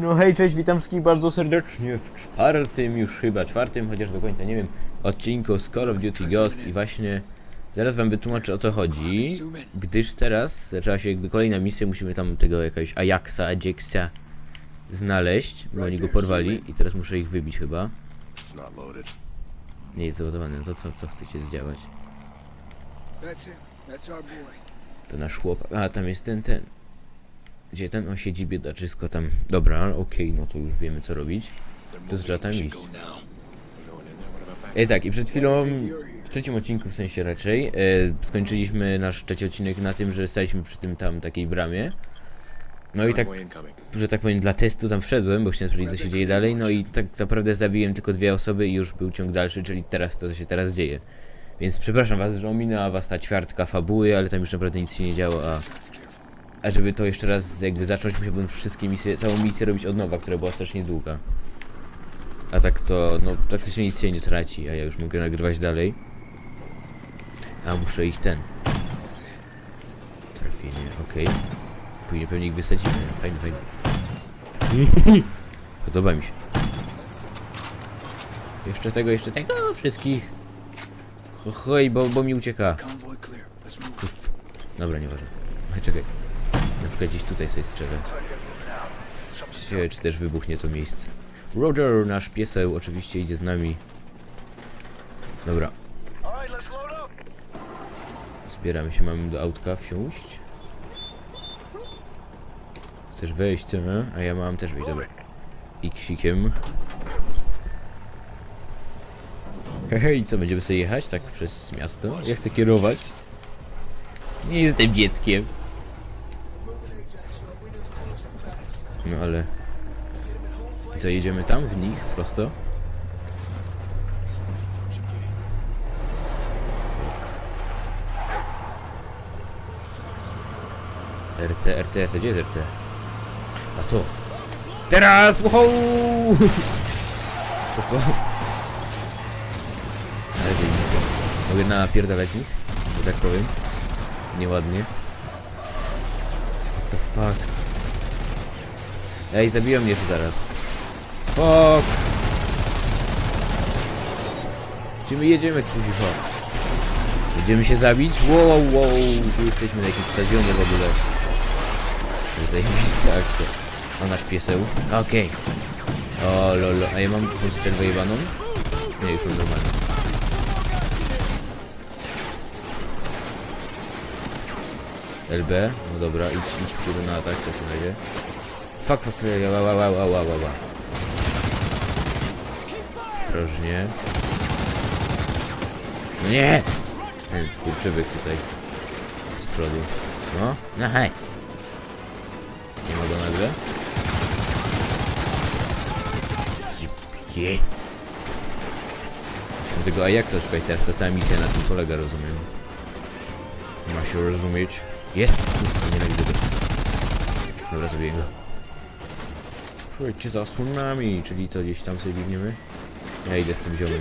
No hej, cześć, witam wszystkich bardzo serdecznie w czwartym, już chyba czwartym, chociaż do końca nie wiem, odcinku z Call of Duty Ghost i właśnie zaraz wam wytłumaczę o co chodzi, gdyż teraz zaczęła się jakby kolejna misja, musimy tam tego jakiegoś Ajaxa, Ajaxa znaleźć, bo oni go porwali i teraz muszę ich wybić chyba. Nie jest załadowane, no to co, co chcecie zdziałać? To nasz chłopak, a tam jest ten, ten. Gdzie ten, on siedzi biedaczysko tam. Dobra, okej, no to już wiemy co robić. To trzeba tam iść. E, tak, i przed chwilą, w trzecim odcinku w sensie raczej, e, skończyliśmy nasz trzeci odcinek na tym, że staliśmy przy tym tam takiej bramie. No i tak, że tak powiem, dla testu tam wszedłem, bo chciałem sprawdzić, co się dzieje dalej. No i tak naprawdę zabiłem tylko dwie osoby i już był ciąg dalszy, czyli teraz to, co się teraz dzieje. Więc przepraszam was, że ominęła was ta ćwiartka fabuły, ale tam już naprawdę nic się nie działo, a... A żeby to jeszcze raz jakby zacząć, musiałbym wszystkie misje, całą misję robić od nowa, która była strasznie długa. A tak to, no praktycznie nic się nie traci, a ja już mogę nagrywać dalej. A muszę ich ten. Trafienie, okej. Później pewnie ich wysadzimy. Fajnie, fajnie. Podoba mi się. Jeszcze tego, jeszcze tego, wszystkich. Ho, Hoj, bo, bo mi ucieka. Dobra, nieważne. Czekaj. Na przykład gdzieś tutaj sobie strzelę. Czy też wybuchnie to miejsce. Roger, nasz pieseł, oczywiście idzie z nami. Dobra. Zbieramy się, mamy do autka wsiąść. Chcesz wejść, co? A ja mam też wejść, dobra. Iksikiem. Hej, co, będziemy sobie jechać tak przez miasto? Ja chcę kierować. Nie jestem dzieckiem. No ale... Co, jedziemy tam, w nich, prosto? RT, RT, RT, gdzie jest RT? A to. Teraz! Wow! Spoko. Ale zajebiste. Mogę napierdalać nich? Że tak powiem. Nieładnie. What the fuck? Ej, zabiją mnie tu zaraz. Fuck! Gdzie my jedziemy, kuźwa? Będziemy się zabić? Wow, wow. Tu jesteśmy na jakimś stadionie w ogóle. To jest Zajebista akcja. O, nasz pieseł. Okej. O, lolo. A ja mam tą strzelbę jebaną? Nie, już mam normalnie. LB? No dobra, idź, idź przód na atak w takim razie. Fuck, fuck, ła, ła, ła, ła, ła, ła. Ostrożnie. No nie! Ten skurczybyk tutaj. Z przodu. No, nice. Nie ma go nagle? Je. Musimy tego Ajaxa szukać teraz, ta cała misja na tym polega, rozumiem. Ma się rozumieć. Jest! Kurwa, nienawidzę go. Dobra, zabiję go. Słuchajcie, za osłonami, czyli co, gdzieś tam sobie biegniemy? Ja idę z tym ziomem.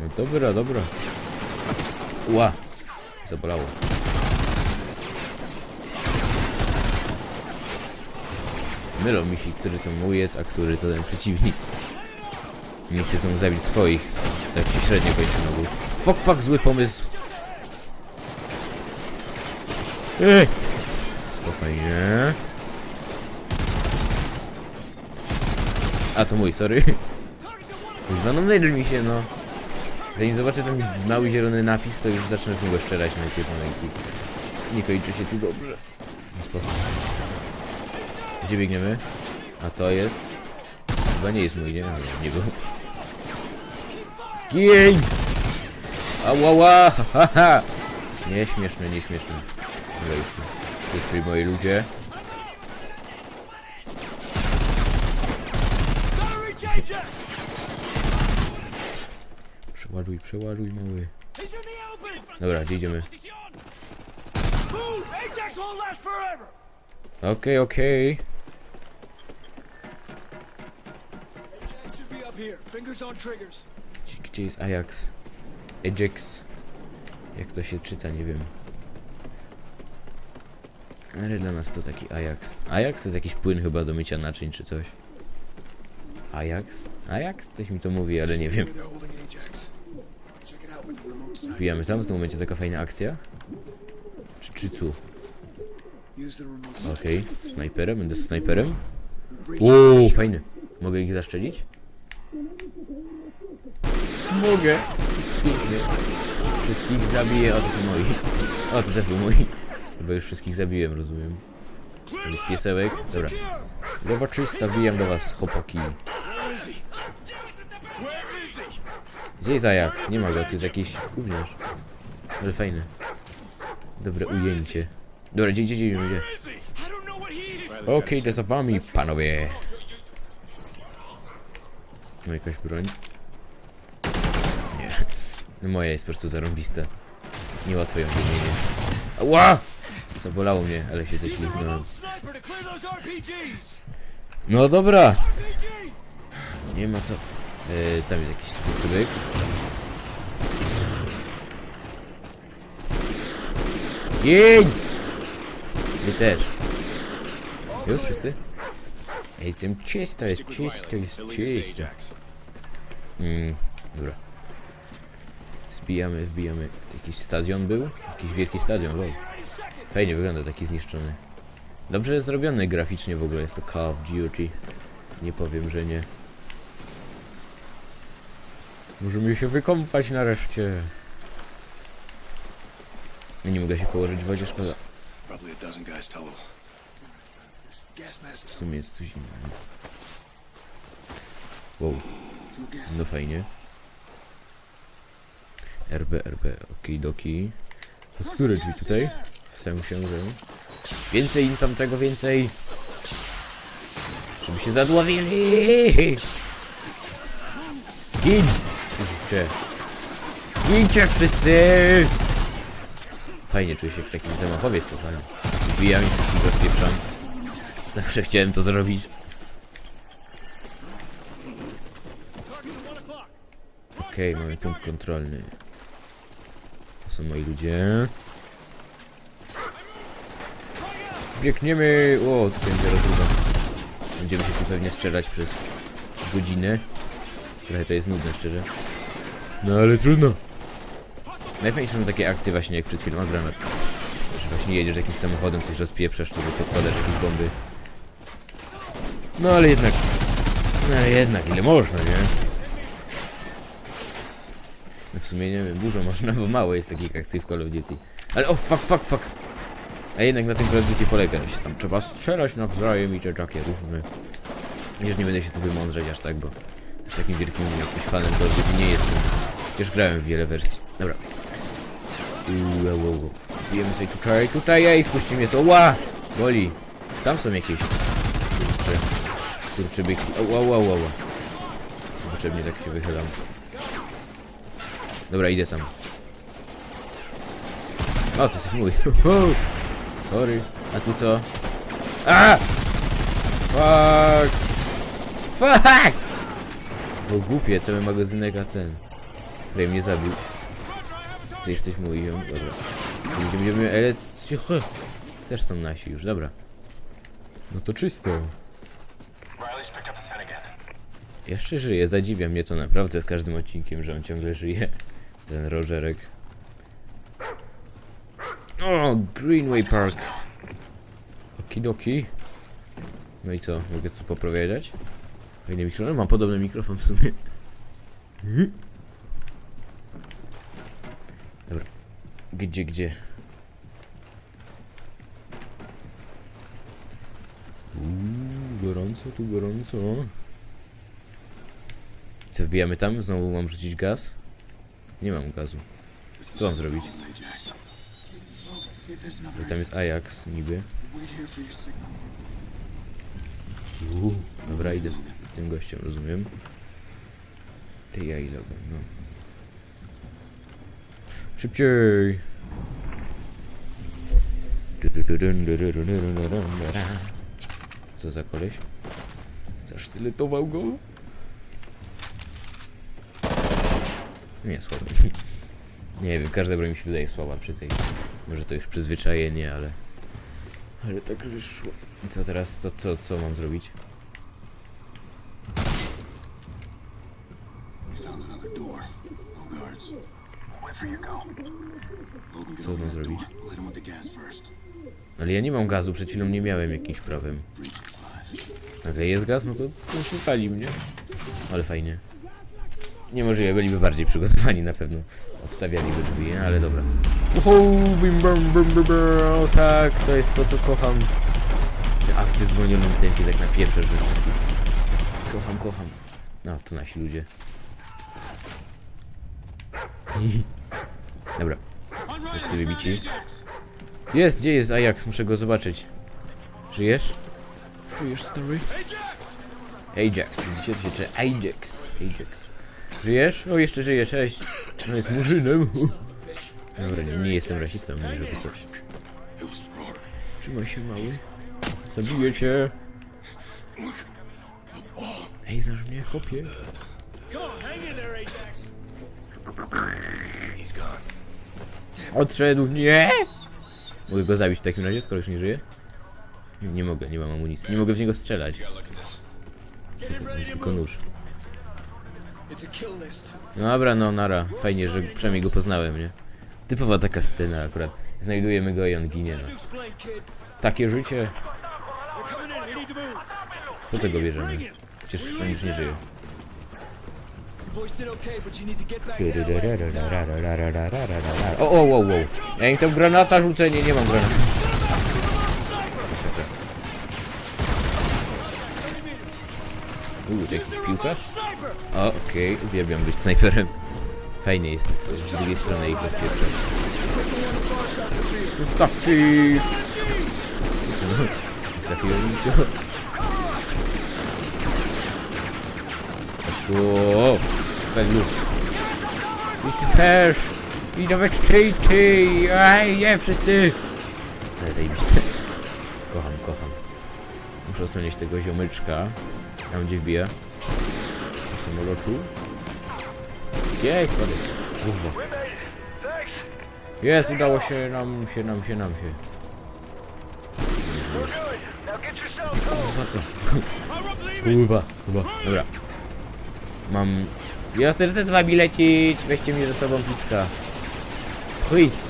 No dobra, dobra. Ła! Zabolało. Mylą mi się, który to mój jest, a który to ten przeciwnik. Nie chcę znowu zabić swoich. To tak się średnio kończy znowu. Fuck, fuck, zły pomysł. Ej! Spokojnie. A to mój, sorry. Kurwa, no myli mi się, no. Zanim zobaczę ten mały zielony napis, to już zacznę w niego strzelać najpierw, no i nie kończy się tu dobrze. No spoko. Gdzie biegniemy? A to jest... Chyba nie jest mój, nie? Nie, nie był. Gień! Ałała! Ha, ha! Nieśmieszne, nieśmieszne. Dobra, już przyszli moi ludzie. Przeładuj, przeładuj, mały. Dobra, gdzie idziemy? Okej, okej. Gdzie jest Ajax? Ajax. Jak to się czyta, nie wiem. Ale dla nas to taki Ajax. Ajax to jest jakiś płyn chyba do mycia naczyń czy coś. Ajax? Ajax? Coś mi to mówi, ale nie wiem. Wbijamy tam, znowu będzie taka fajna akcja. Czy, czy co? Okej, snajperem, będę snajperem. Uuu, fajny. Mogę ich zaszczelić? Mogę. Pięknie. Wszystkich zabiję. O, to są moi. O, to też był mój. Chyba już wszystkich zabiłem, rozumiem. Tam jest piesełek. Dobra. Lewa czysta, wbijam do was, chłopaki. Gdzie jest Ajax? Nie ma go, to jest jakiś gówniarz. Ale fajny. Dobre ujęcie. Dobra, gdzie, gdzie, gdzie, gdzie? Okej, to za wami, panowie. No jakaś broń? Nie. No moja jest po prostu zarąbista. Niełatwo ją wymienię. Ła! Zabolało mnie, ale się RPGs. No dobra, nie ma co. E, tam jest jakiś skurczybyk. Jień! Wy też. Już wszyscy? Ej, jestem czysto, jest czysto, jest czysto. Mm, dobra. Zbijamy, wbijamy. Jakiś stadion był? Jakiś wielki stadion, lol. Fajnie wygląda taki zniszczony. Dobrze zrobiony graficznie w ogóle jest to Call of Duty. Nie powiem, że nie. Możemy się wykąpać nareszcie. Ja nie mogę się położyć w wodzie, szkoda. W sumie jest tu zimno. Wow. No fajnie. RB, RB, okidoki. Pod które drzwi tutaj? W samym księżycu. Więcej im tam tego, więcej! Żeby się zadławili! Gin! Kurczę. Gincie wszyscy! Fajnie czuję się jak taki zamachowiec fajnie. Wbijam i wszystkich rozpieprzam. Zawsze chciałem to zrobić. Okej, mamy punkt kontrolny. To są moi ludzie. Biegniemy! O, tutaj będzie rozruba. Będziemy się tu pewnie strzelać przez godzinę. Trochę to jest nudne, szczerze. No ale trudno. Najfajniejsze są takie akcje właśnie jak przed chwilą, a granat. Że właśnie jedziesz jakimś samochodem, coś rozpieprzasz, tu podkładasz jakieś bomby. No ale jednak. No ale jednak, ile można, nie? W sumie nie wiem, dużo można, bo mało jest takich akcji w Call of Duty. Ale o, fuck, fuck, fuck. A jednak na tym Call of Duty polega, że się tam trzeba strzelać nawzajem i te takie różne. Już nie będę się tu wymądrzeć aż tak, bo aż takim wielkim jakimś fanem Call of Duty nie jestem. Już grałem w wiele wersji. Dobra. Uuu, wow. Bijemy sobie tutaj, tutaj, ej, wpuśćcie mnie to, ła! Boli. Tam są jakieś... Kurczę. Kurczę byki. Ła, ła, ła, ła. Potrzebnie tak się wychylam. Dobra, idę tam. O, to jesteś mój. Sorry. A tu co? A! Fuck! Fuck! Bo głupie, cały magazynek, a ten... Prawie mnie zabił. Ty jesteś mój dobra. Będziemy, ale. Też są nasi już, dobra. No to czysto. Jeszcze żyje, zadziwia mnie to naprawdę z każdym odcinkiem, że on ciągle żyje. Ten Rogerek. O, Greenway Park. Okidoki. No i co, mogę co poprowadzić? Fajny mikrofon, mam podobny mikrofon w sumie. Dobra. Gdzie, gdzie? Uuu, gorąco, tu gorąco. Co, wbijamy tam? Znowu mam rzucić gaz? Nie mam gazu. Co mam zrobić? Bo tam jest Ajax niby. Uuu, dobra, idę z tym gościem, rozumiem. Ty ja i Logan, no. Szybciej! Co za koleś? Zasztyletował go? Nie, słaby. Nie wiem, każda broń mi się wydaje słaba przy tej. Może to już przyzwyczajenie, ale... Ale tak wyszło. I co teraz? To co, co mam zrobić? Co mam zrobić? Ale ja nie mam gazu, przed chwilą nie miałem jakimś prawem. Nagle jest gaz, no to, to szukali mnie. Ale fajnie. Niemożliwe, byliby bardziej przygotowani na pewno. Obstawialiby drzwi, ale dobra. Uhu, bim, bam, bam, bam. O tak, to jest to co kocham. Te akcje w zwolnionym tempie tak na pierwsze że wszystkich. Kocham, kocham. No, to nasi ludzie. Dobra. Wszyscy wybici. Jest, gdzie jest Ajax? Muszę go zobaczyć. Żyjesz? Żyjesz, stary? Ajax, widzicie, to się czyta Ajax. Ajax. Żyjesz? O, jeszcze żyjesz, cześć. No jest murzynem. Dobra, nie, nie jestem rasistą, nie żeby coś. Trzymaj się, mały. Zabiję cię. Ej, znasz mnie, gone. Odszedł, nie! Mogę go zabić w takim razie, skoro już nie żyje? Nie, nie mogę, nie mam amunicji. Nie mogę w niego strzelać. Tylko move. nóż. Dobra, no nara. Fajnie, że przynajmniej go poznałem, nie? Typowa taka scena akurat. Znajdujemy go i on ginie, no. Takie życie. Po co go bierzemy? Przecież on już nie żyje. O, o, o, o. Ja im tam granata rzucę, nie, nie mam granatu. Uuu, to jakiś piłkarz? Okej, uwielbiam być snajperem. Fajnie jest tak z drugiej strony ich bezpieczać. Zostawcie ich! Trafiłem mi go. Chodź tu, o, spelu. I ty też! I nawet ty, ty! Aj, nie, wszyscy! Ale zajebiste. Kocham, kocham. Muszę osłonić tego ziomyczka. Tam gdzie wbija. Do samolotu. Jej, spadek. Kurwa. Jest, udało się nam, się nam, się nam się. Kurwa, co? Kurwa, kurwa. Dobra. Mam... Ja też chcę z wami. Weźcie mnie ze sobą bliska. Please.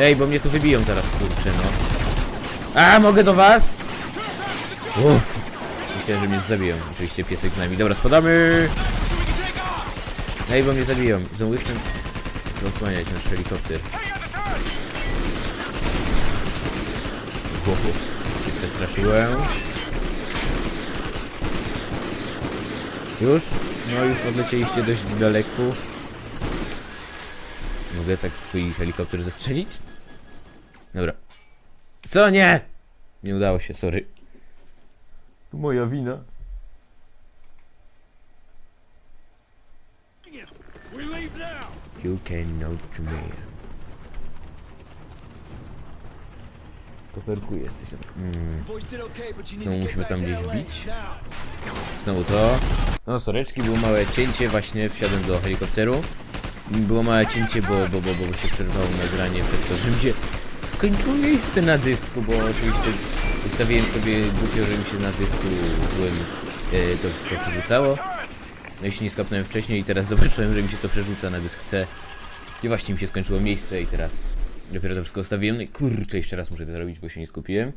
Ej, bo mnie tu wybiją zaraz, kurczę, no. A, mogę do was? Uff. Myślałem, że mnie zabiją. Oczywiście piesek z nami. Dobra, spadamy. Ej, bo mnie zabiją. Znowu jestem... Muszę osłaniać nasz helikopter. Wow, się przestraszyłem. Już? No już odlecieliście dość daleko. Mogę tak swój helikopter zestrzelić? Dobra. Co nie? Nie udało się, sorry. Moja wina. You can not to me. Koperku jesteś. Mm. Znowu musimy tam gdzieś wbić? Now. Znowu co? No soreczki, było małe cięcie, właśnie wsiadłem do helikopteru. Było małe cięcie, bo, bo, bo, bo się przerwało nagranie przez to, że mi się skończyło miejsce na dysku, bo oczywiście ustawiłem sobie głupio, że mi się na dysku złym e, to wszystko przerzucało. No i się nie skapnąłem wcześniej i teraz zobaczyłem, że mi się to przerzuca na dysk C. I właśnie mi się skończyło miejsce i teraz dopiero to wszystko ustawiłem. No i kurczę, jeszcze raz muszę to zrobić, bo się nie skupiłem.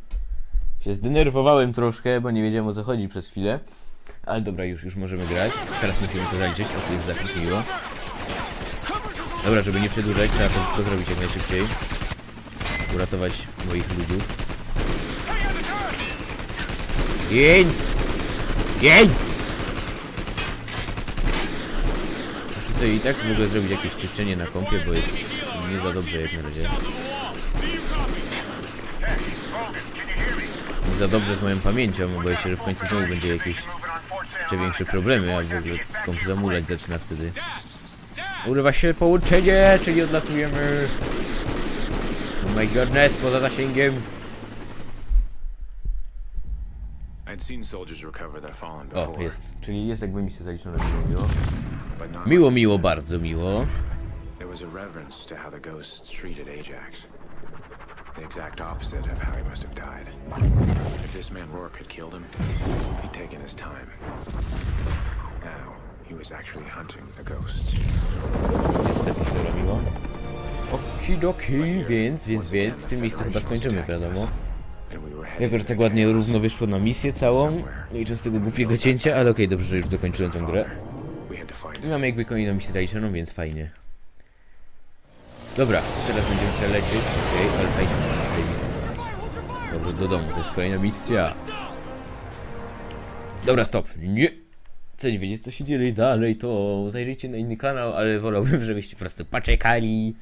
Się zdenerwowałem troszkę, bo nie wiedziałem o co chodzi przez chwilę. Ale dobra, już, już możemy grać. Teraz musimy to zaliczyć. O, tu jest zapis miło. Dobra, żeby nie przedłużać, trzeba to wszystko zrobić jak najszybciej. Uratować moich ludziów. Jeń! Jeń! Muszę sobie i tak ogóle zrobić jakieś czyszczenie na kompie, bo jest nie za dobrze jak na razie. Nie za dobrze z moją pamięcią, bo się, że w końcu znowu będzie jakieś jeszcze większe problemy, a w ogóle komp zamulać zaczyna wtedy. Urywa się połączenie, czyli odlatujemy. Oh my godness, poza zasięgiem. O, jest. Czyli jest jakby misja zaliczona miło, miło. Miło, miło, bardzo miło. There was a reverence to how the ghosts treated Ajax. The exact opposite of how he must have died. If this man Rourke had killed him, he'd taken his time. Now, he was actually hunting the ghosts. Niestety się robiło. Okidoki, więc, więc, więc w tym miejscu chyba skończymy, wiadomo. And we were headed Jako, że to tak ładnie równo wyszło na misję całą, licząc tego głupiego cięcia, ale okej, dobrze, że już dokończyłem tę grę. I mamy jakby kolejną misję zaliczoną, więc fajnie. Dobra, teraz będziemy sobie lecieć, okej, ale fajnie, zajebiste. Dobrze, do domu, to jest kolejna misja. Dobra, stop, nie! Chcecie wiedzieć, co się dzieje dalej, to zajrzyjcie na inny kanał, ale wolałbym, żebyście po prostu poczekali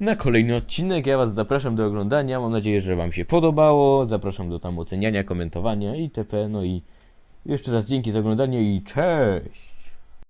na kolejny odcinek. Ja was zapraszam do oglądania, mam nadzieję, że wam się podobało. Zapraszam do tam oceniania, komentowania itp. No i jeszcze raz dzięki za oglądanie i cześć!